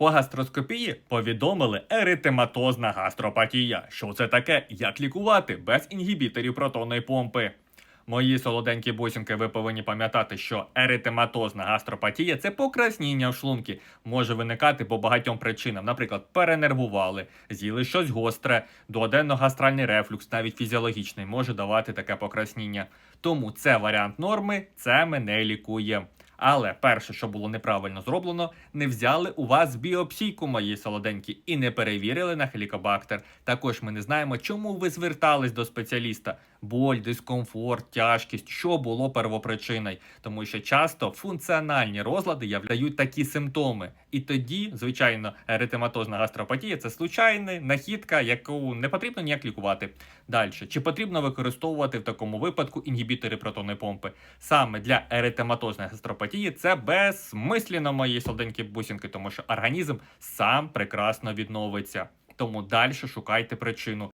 По гастроскопії повідомили еритематозна гастропатія. Що це таке? Як лікувати без інгібіторів протонної помпи? Мої солоденькі бусинки, ви повинні пам'ятати, що еритематозна гастропатія це покрасніння в шлунки. Може виникати по багатьом причинам. Наприклад, перенервували, з'їли щось гостре, дуоденно-гастральний рефлюкс, навіть фізіологічний, може давати таке покрасніння. Тому це варіант норми, це мене лікує. Але перше, що було неправильно зроблено, не взяли у вас біопсійку, мої солоденькі, і не перевірили на хелікобактер. Також ми не знаємо, чому ви звертались до спеціаліста. Боль, дискомфорт, тяжкість, що було первопричиною, тому що часто функціональні розлади являють такі симптоми. І тоді, звичайно, еритематозна гастропатія це случайна нахідка, яку не потрібно ніяк лікувати. Далі, чи потрібно використовувати в такому випадку інгібітори протонної помпи? Саме для еритематозної гастропатії це безсмисліно мої солоденькі бусинки, тому що організм сам прекрасно відновиться. Тому далі шукайте причину.